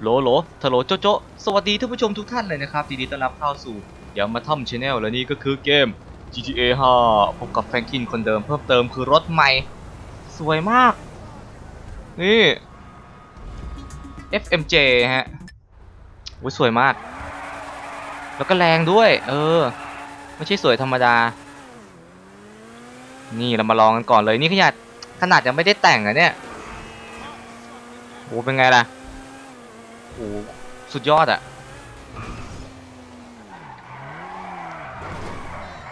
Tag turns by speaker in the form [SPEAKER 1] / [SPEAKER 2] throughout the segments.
[SPEAKER 1] โหลโหลทะโหลโจโจสวัสดีท่านผู้ชมทุกท่านเลยนะครับยินดีต้อนรับเข้าสู่เดี๋ยวมาท่อมชาแนลและนี่ก็คือเกม GTA 5พบกับแฟรงคินคนเดิมเพิ่มเติมคือรถใหม่ สวยมาก นี่ FMJ ฮะอุ้ยสวยมาก แล้วก็แรงด้วย เออ ไม่ใช่สวยธรรมดา นี่เรามาลองกันก่อนเลยนี่ขนาดขนาดยังไม่ได้แต่งอะเนี่ยโหเป็นไงล่ะ โหสุดยอดอะ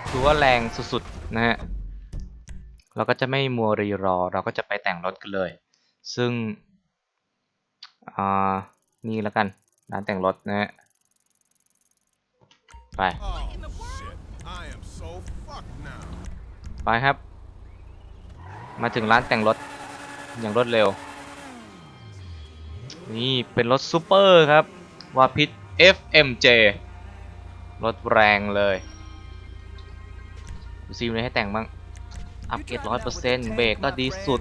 [SPEAKER 1] ถือว่าแรงสุดๆนะฮะเราก็จะไม่มัวรีรอ เราก็จะไปแต่งรถกันเลย ซึ่งอ่านี่แล้วกันร้านแต่งรถนะฮะไป ไปครับ มาถึงร้านแต่งรถอย่างรวดเร็ว นี่เป็นรถซูเปอร์ครับวาพิษ FMJ รถแรงเลยดูซิมีอะไรให้แต่งบ้าง อัพเกรดร้อยเปอร์เซ็นต์เบรกก็ดีสุด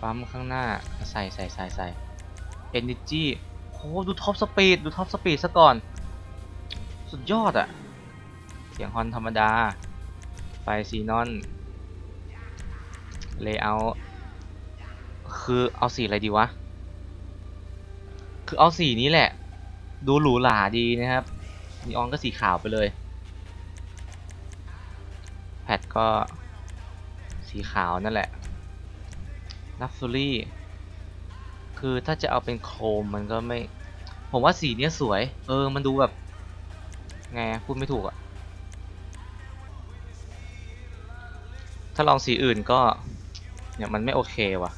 [SPEAKER 1] ปั๊มข้างหน้า ใส่ใส่ใส่ใส่ Energy โหดูท็อปสปีด ดูท็อปสปีดซะก่อน สุดยอดอะเสียงฮอนธรรมดา ไฟซีนอน เลเยอร์คือเอาสีอะไรดีวะ คือเอาสีนี้แหละ ดูหรูหราดีนะครับนีออนก็สีขาวไปเลย แพดก็สีขาวนั่นแหละนัฟฟูรี่คือถ้าจะเอาเป็นโครมมันก็ไม่ ผมว่าสีเนี้ยสวย เออ มันดูแบบ ไงพูดไม่ถูกอะถ้าลองสีอื่นก็เนี่ยมันไม่โอเคว่ะ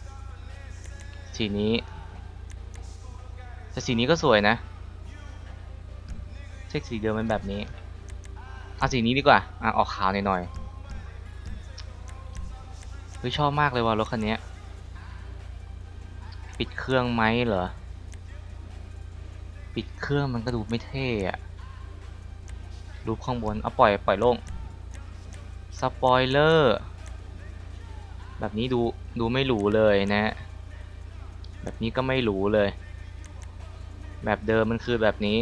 [SPEAKER 1] สีนี้ แต่สีนี้ก็สวยนะ เช็คสีเดิมเป็นแบบนี้เอาสีนี้ดีกว่าอะออกขาวหน่อยๆเฮ้ยชอบมากเลยว่ะรถคันนี้ ปิดเครื่องไหมเหรอ ปิดเครื่องมันก็ดูไม่เท่อะรูปข้างบน เอาปล่อยปล่อยโล่ง สปอยเลอร์ แบบนี้ดูดูไม่หรูเลยนะ แบบนี้ก็ไม่หรูเลย แบบเดิมมันคือแบบนี้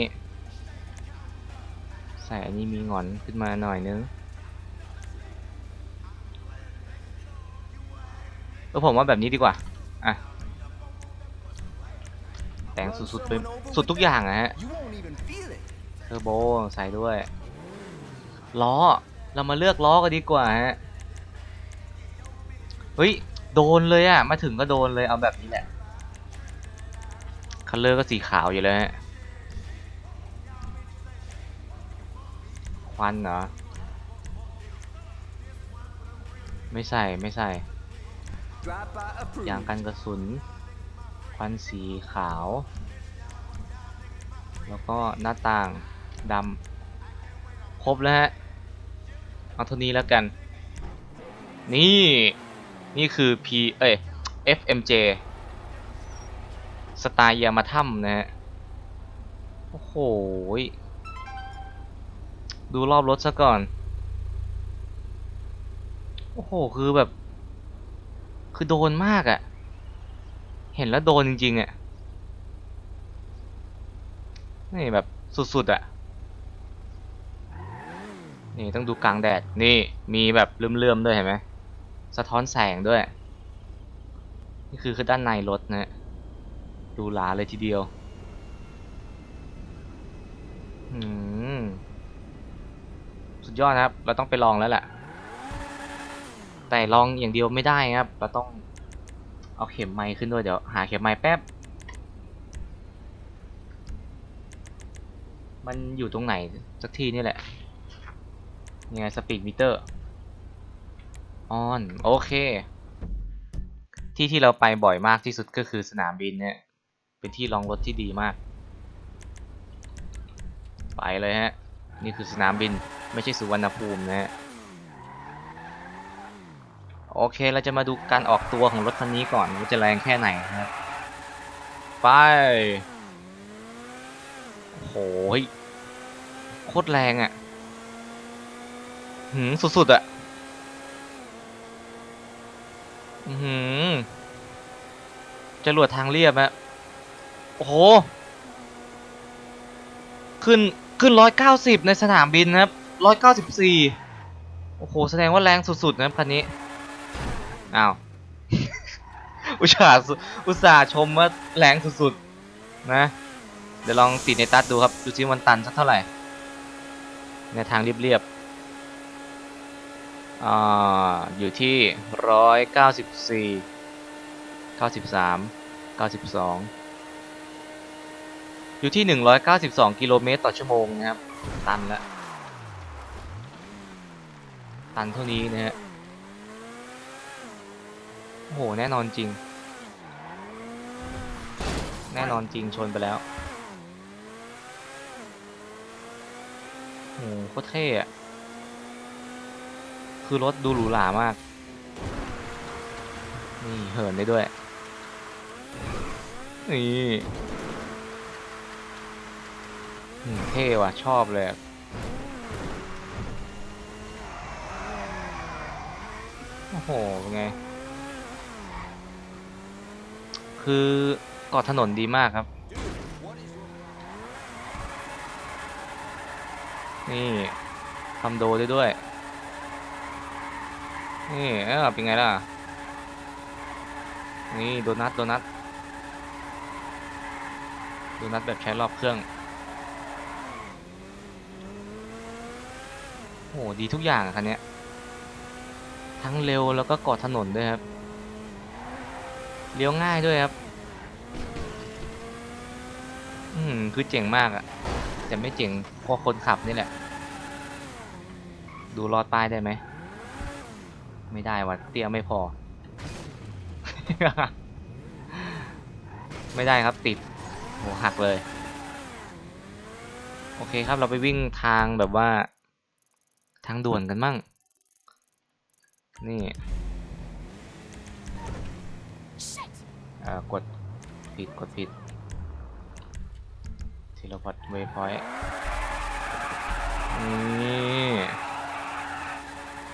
[SPEAKER 1] ใส่อันนี้มีงอนขึ้นมาหน่อยนึงเออผมว่าแบบนี้ดีกว่า อะ แต่งสุดๆไปสุดทุกอย่างอะฮะ เทอร์โบใส่ด้วย ล้อ เรามาเลือกล้อกันดีกว่าฮะ เฮ้ย โดนเลยอะมาถึงก็โดนเลยเอาแบบนี้แหละ คัลเลอร์ก็สีขาวอยู่เลยฮะ ควันเหรอ ไม่ใส่ไม่ใส่
[SPEAKER 2] Drive by approved.
[SPEAKER 1] ยางกันกระสุน ควันสีขาว แล้วก็หน้าต่างดำครบแล้วฮะ เอาเท่านี้แล้วกัน นี่ นี่คือ P เอ้ย FMJ สไตล์ยามาทัมนะฮะ โอ้โห ดูรอบรถซะก่อน โอ้โห คือแบบ คือโดนมากอะ่ะ เห็นแล้วโดนจริงๆอะ่ะ นี่แบบสุดๆอะ่ะ นี่ต้องดูกลางแดด นี่มีแบบเลื่อมๆด้วยเห็นไหม สะท้อนแสงด้วย นี่คือคือด้านในรถนะ ดูหลาเลยทีเดียว อืม สุดยอดนะครับ เราต้องไปลองแล้วแหละ แต่ลองอย่างเดียวไม่ได้ครับ เราต้องเอาเข็มไม้ขึ้นด้วย เดี๋ยวหาเข็มไม้แป๊บ มันอยู่ตรงไหนสักที่นี่แหละยังไงสปีดมิเตอร์ ออน โอเค ที่ที่เราไปบ่อยมากที่สุดก็คือสนามบินเนี่ย เป็นที่ลองรถที่ดีมาก ไปเลยฮะ นี่คือสนามบินไม่ใช่สุวรรณภูมินะฮะ โอเคเราจะมาดูการออกตัวของรถคันนี้ก่อนว่าจะแรงแค่ไหนนะครับ ไป โหยโคตรแรงอะ่ะ หืมสุดๆอะ่ะ หือจรวดทางเรียบฮะ โอ้โห ขึ้นขึ้นร้อยเก้าสิบในสนามบินนะครับร้อยเก้าสิบสี่โอ้โห แสดงว่าแรงสุดๆนะครับคันนี้ อ้าว อุตส่าห์อุตส่าห์ชมว่าแรงสุดๆ นะ เดี๋ยวลองติดในตัดดูครับ ดูซิมันตันสักเท่าไหร่ ในทางเรียบๆอ่าอยู่ที่ร้อยเก้าสิบสี่เก้าสิบสามเก้าสิบสอง อยู่ที่ 192 กิโลเมตรต่อชั่วโมงนะครับ ตันละตันเท่านี้นะฮะโอ้โห แน่นอนจริง แน่นอนจริงชนไปแล้วโอ้โหโคตรเท่อะคือรถดูหรูหรามาก นี่เหินได้ด้วย นี่ เท่ว่ะ ชอบเลยโอ้โหเป็นไง คือเกาะถนนดีมากครับ นี่ทำโดได้ด้วย นี่เออเป็นไงล่ะ นี่ โดนัท โดนัท โดนัทแบบใช้รอบเครื่อง โอ้โหดีทุกอย่างอะคันนี้ทั้งเร็วแล้วก็กาะถนนด้วยครับเลี้ยวง่ายด้วยครับ อืมคือเจ๋งมากอะแต่ไม่เจ๋งเพราะคนขับนี่แหละ ดูรอดป้ายได้ไหม ไม่ได้วะเตี้ยไม่พอ ไม่ได้ครับติดโหหักเลย โอเคครับเราไปวิ่งทางแบบว่า ทางด่วนกันมั่ง นี่เอ่อกดผิดกดผิดทีละพอดเวพอยต์นี่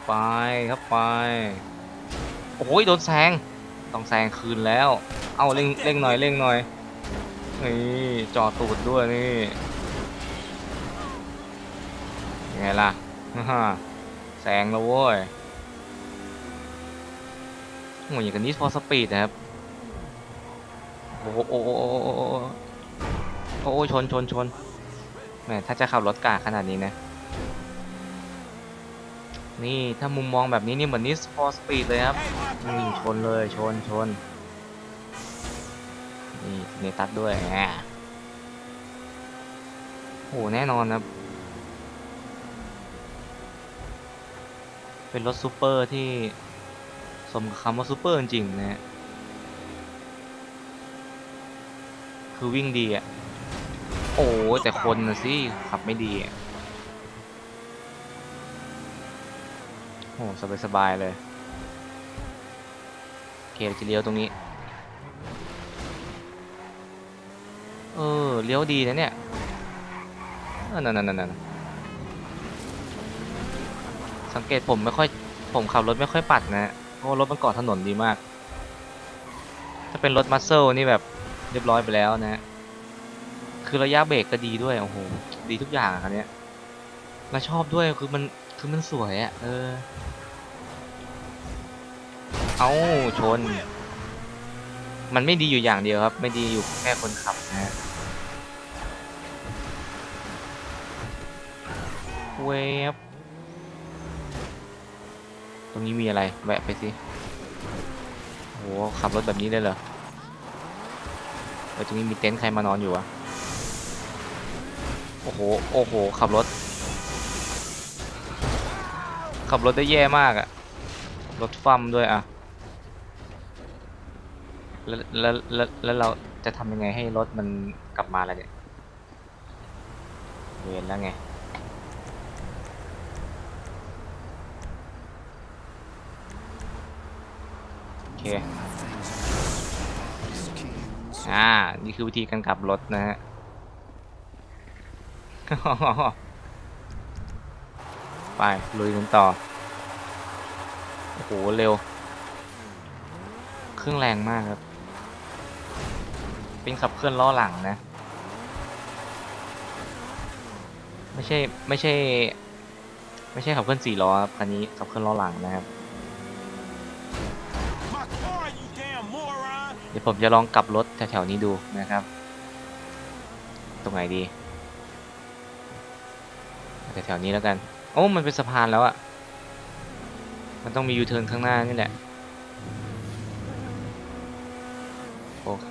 [SPEAKER 1] ไปครับไป โอ้ยโดนแซงต้องแซงคืนแล้ว เอาเร่งเร่งหน่อยเร่งหน่อย นี่จอดตูดด้วยนี่ยังไงล่ะ ฮ่าแซงแล้วเว้ยโอ้ยอย่างกับนี้พอสปีดนะครับโอ้โหโอ้โหโอ้โหโอ้โหโอ้โหชนชนชนแหมถ้าจะขับรถกากขนาดนี้นะ นี่ถ้ามุมมองแบบนี้นี่เหมือนนิสพอสปีดเลยครับนี่ชนเลยชนชน นี่เนตัสด้วยแหมโอ้แน่นอนครับ เป็นรถซูเปอร์ที่สมคำว่าซูเปอร์จริงๆนะฮะคือวิ่งดีอะ โอ้แต่คนนะสิ ขับไม่ดีอะ โอ้สบายสบายเลยเคจะเลี้ยวตรงนี้ เออ เลี้ยวดีนะเนี่ยนั่นนั่นนั่น สังเกตผมไม่ค่อย ผมขับรถไม่ค่อยปัดนะฮะเพราะรถมันเกาะถนนดีมาก ถ้าเป็นรถมัสเซลนี่แบบเรียบร้อยไปแล้วนะ คือระยะเบรกก็ดีด้วย โอ้โห ดีทุกอย่างอะคันเนี้ยแล้วชอบด้วย คือมัน คือมันสวยอะเออ เอาชน มันไม่ดีอยู่อย่างเดียวครับ ไม่ดีอยู่แค่คนขับนะฮะเวฟ รงนี้มีอะไร แวะไปสิโหขับรถแบบนี้ได้เหรอเออตรงนี้มีเต็นท์ใครมานอนอยู่วะ โอ้โห โอ้โห ขับรถ ขับรถได้แย่มากอะรถฟัมด้วยอะแล้วแล้วแล้วแล้วเราจะทำยังไงให้รถมันกลับมาล่ะเนี่ยเวียนแล้วไง อเคอ่า นี่คือวิธีการกลับรถนะฮะไป ลุยกันต่อ โอ้โห เร็ว เครื่องแรงมากครับเเป็นขับเคลื่อนล้อหลังนะ ไม่ใช่ ไม่ใช่ ไม่ใช่ขับเคลื่อนสี่ล้อครับคันนี้ขับเคลื่อนล้อหลังนะครับ เดี๋ยวผมจะลองกลับรถแถวๆนี้ดูนะครับ ตรงไหนดีแถวๆนี้แล้วกัน โอ้ มันเป็นสะพานแล้วอะมันต้องมียูเทิร์นข้างหน้านี่แหละ โอเค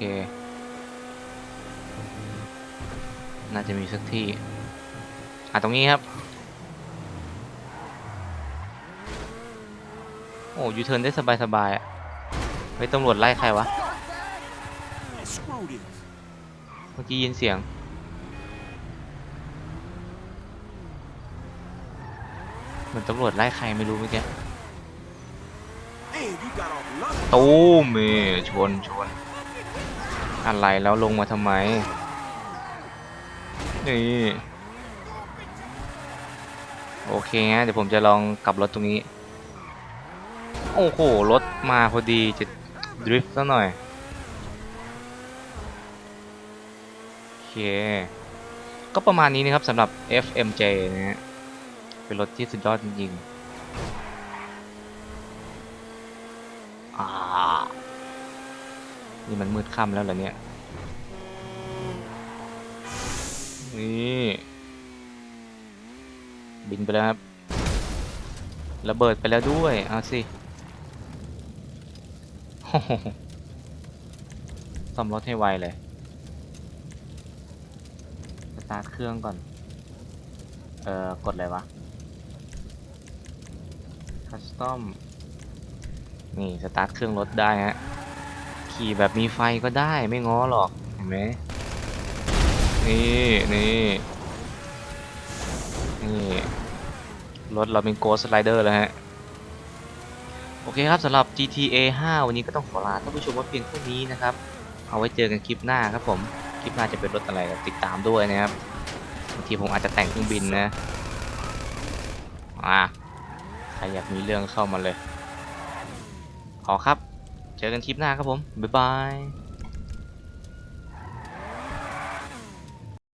[SPEAKER 1] น่าจะมีสักที่ อะตรงนี้ครับ โอ้ยูเทิร์นได้สบายๆอะไม่ตำรวจไล่ใครวะ เมื่อกี้ยินเสียง เหมือนตำรวจไล่ใครไม่รู้เมื่อกี้
[SPEAKER 3] Man, you got off lucky.
[SPEAKER 1] ตู้มเมชนชน อะไรแล้วลงมาทำไม นี่ โอเคงั้นเดี๋ยวผมจะลองกลับรถตรงนี้ โอ้โห รถมาพอดีจะดริฟต์ซะหน่อย โอเค ก็ประมาณนี้นะครับสำหรับ FMJ นะฮะเป็นรถที่สุดยอดจริงๆนี่มันมืดค่ำแล้วเหรอเนี่ย นี่ บินไปแล้วครับระเบิดไปแล้วด้วย เอาสิซ่อมรถให้ไวเลย ตาร์ทเครื่องก่อน เอ่อ กดอะไรวะ คัสตอม นี่ สตาร์ทเครื่องรถได้ฮะ ขี่แบบมีไฟก็ได้ไม่ง้อหรอก เห็นไหม นี่ นี่ นี่ รถเราเป็นโกสไลเดอร์แล้วฮะ โอเคครับสำหรับ GTA 5 วันนี้ก็ต้องขอลาท่านผู้ชมไว้เพียงเท่านี้นะครับ เอาไว้เจอกันคลิปหน้าครับผม ลิปหน้าจะเป็นรถอะไรติดตามด้วยนะครับบางทีผมอาจจะแต่งเครื่องบินนะอ่าใครอยากมีเรื่องเข้ามาเลย ขอครับ เจอกันคลิปหน้าครับผม บ๊ายบาย